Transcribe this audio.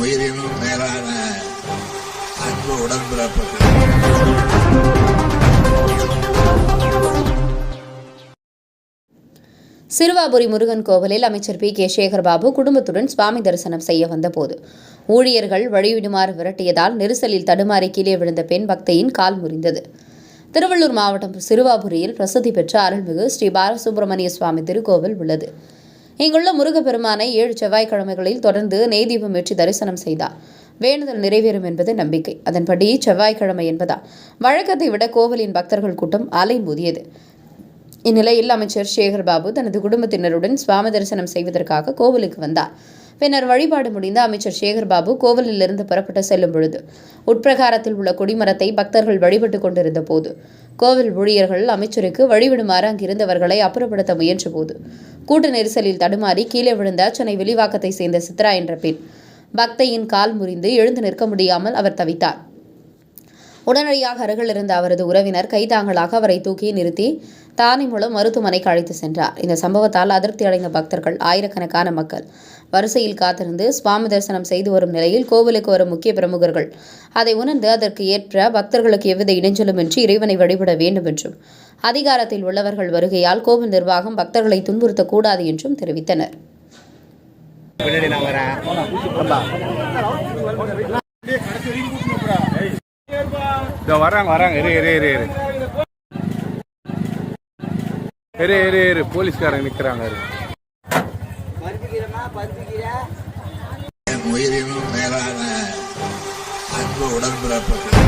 உயிரினும் மேலான அன்பு உடன்பிறப்புகள். சிறுவாபுரி முருகன் கோவிலில் அமைச்சர் பி. கே. சேகர்பாபு குடும்பத்துடன் சுவாமி தரிசனம் செய்ய வந்தபோது ஊழியர்கள் வழிவிடுமாறு விரட்டியதால் நெரிசலில் தடுமாறி கீழே விழுந்த பெண் பக்தையின் கால் முறிந்தது. திருவள்ளூர் மாவட்டம் சிறுவாபுரியில் பிரசித்தி பெற்ற அருள்மிகு ஸ்ரீ பாலசுப்பிரமணிய சுவாமி திருக்கோவில் உள்ளது. இங்குள்ள முருகப்பெருமானை ஏழு செவ்வாய்க்கிழமைகளில் தொடர்ந்து நெய்தீபம் ஏற்றி தரிசனம் செய்தார். வேண்டுதல் நிறைவேறும் என்பது நம்பிக்கை. அதன்படி செவ்வாய்க்கிழமை என்பதால் வழக்கத்தை விட கோவிலின் பக்தர்கள் கூட்டம் அலைமோதியது இந்நிலையில் அமைச்சர் சேகர் பாபு தனது குடும்பத்தினருடன் சுவாமி தரிசனம் செய்வதற்காக கோவிலுக்கு வந்தார். பின்னர் வழிபாடு முடிந்த அமைச்சர் சேகர் பாபு கோவிலிலிருந்து புறப்பட்டு செல்லும் பொழுது உட்பிரகாரத்தில் உள்ள கொடிமரத்தை பக்தர்கள் வழிபட்டு கொண்டிருந்த போது கோவில் ஊழியர்கள் அமைச்சருக்கு வழிவிடுமாறு அங்கிருந்தவர்களை அப்புறப்படுத்த முயன்றபோது கூட்ட நெரிசலில் தடுமாறி கீழே விழுந்த சென்னை வெளிவாக்கத்தை சேர்ந்த சித்ரா என்ற பெண் பக்தையின் கால் முறிந்து எழுந்து நிற்க முடியாமல் அவர் தவித்தார். உடனடியாக அருகில் இருந்த அவரது உறவினர் கைதாங்களாக அவரை தூக்கி நிறுத்தி தானி மூலம் மருத்துவமனைக்கு அழைத்து சென்றார். இந்த சம்பவத்தால் அதிருப்தி அடைந்த பக்தர்கள் ஆயிரக்கணக்கான மக்கள் வரிசையில் காத்திருந்து சுவாமி தரிசனம் செய்து வரும் நிலையில் கோவிலுக்கு வரும் முக்கிய பிரமுகர்கள் அதை உணர்ந்து அதற்கு ஏற்ற பக்தர்களுக்கு எவ்வித இடைஞ்சலுமின்றி இறைவனை வழிபட வேண்டும் என்றும் அதிகாரத்தில் உள்ளவர்கள் வருகையால் கோவில் நிர்வாகம் பக்தர்களை துன்புறுத்தக்கூடாது என்றும் தெரிவித்தனர். வராங்க வராங்க இரு இரு இரு. இரு இரு இரு. போலீஸ்காரங்க நிக்கிறாங்க உயிரினும் மேலான அன்பு உடன்பிறப்புகள்